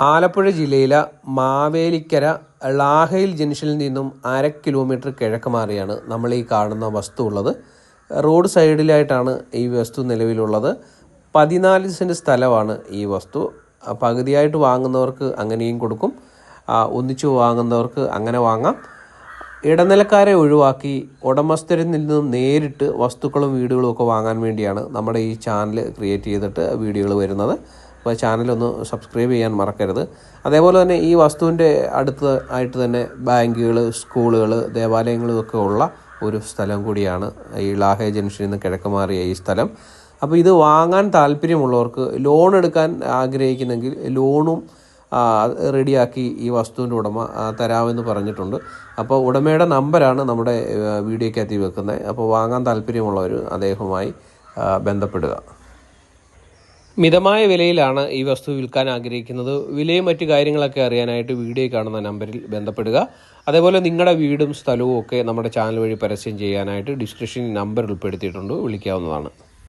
ആലപ്പുഴ ജില്ലയിലെ മാവേലിക്കര ലാഹയിൽ ജംഗ്ഷനിൽ നിന്നും അര കിലോമീറ്റർ കിഴക്ക് മാറിയാണ് നമ്മൾ ഈ കാണുന്ന വസ്തു ഉള്ളത്. റോഡ് സൈഡിലായിട്ടാണ് ഈ വസ്തു നിലവിലുള്ളത്. പതിനാല് സെന്റ് സ്ഥലമാണ് ഈ വസ്തു. പകുതിയായിട്ട് വാങ്ങുന്നവർക്ക് അങ്ങനെയും കൊടുക്കും. ഒന്നിച്ചു വാങ്ങുന്നവർക്ക് അങ്ങനെ വാങ്ങാം. ഇടനിലക്കാരെ ഒഴിവാക്കി ഉടമസ്ഥരിൽ നിന്നും നേരിട്ട് വസ്തുക്കളും വീടുകളും ഒക്കെ വാങ്ങാൻ വേണ്ടിയാണ് നമ്മുടെ ഈ ചാനൽ ക്രിയേറ്റ് ചെയ്തിട്ട് വീഡിയോകൾ വരുന്നത്. അപ്പോൾ ചാനലൊന്ന് സബ്സ്ക്രൈബ് ചെയ്യാൻ മറക്കരുത്. അതേപോലെ തന്നെ ഈ വസ്തുവിന്റെ അടുത്ത് ആയിട്ട് തന്നെ ബാങ്കുകൾ സ്കൂളുകൾ ദേവാലയങ്ങളും ഒക്കെ ഉള്ള ഒരു സ്ഥലം കൂടിയാണ് ഈ ലാഹേ ജംഗ്ഷനിൽ നിന്ന് കിഴക്ക് മാറിയ ഈ സ്ഥലം. അപ്പോൾ ഇത് വാങ്ങാൻ താല്പര്യമുള്ളവർക്ക് ലോൺ എടുക്കാൻ ആഗ്രഹിക്കുന്നെങ്കിൽ ലോണും റെഡിയാക്കി ഈ വസ്തുവിന്റെ ഉടമ തരാമെന്ന് പറഞ്ഞിട്ടുണ്ട്. അപ്പോൾ ഉടമയുടെ നമ്പരാണ് നമ്മുടെ വീഡിയോക്കകത്ത് വെക്കുന്നത്. അപ്പോൾ വാങ്ങാൻ താല്പര്യമുള്ളവർ അദ്ദേഹവുമായി ബന്ധപ്പെടുക. മിതമായ വിലയിലാണ് ഈ വസ്തു വിൽക്കാൻ ആഗ്രഹിക്കുന്നത്. വിലയും മറ്റു കാര്യങ്ങളൊക്കെ അറിയാനായിട്ട് വീഡിയോ കാണുന്ന നമ്പറിൽ ബന്ധപ്പെടുക. അതേപോലെ നിങ്ങളുടെ വീടും സ്ഥലവും ഒക്കെ നമ്മുടെ ചാനൽ വഴി പരസ്യം ചെയ്യാനായിട്ട് ഡിസ്ക്രിപ്ഷൻ നമ്പർ ഉൾപ്പെടുത്തിയിട്ടുണ്ട്. വിളിക്കാവുന്നതാണ്.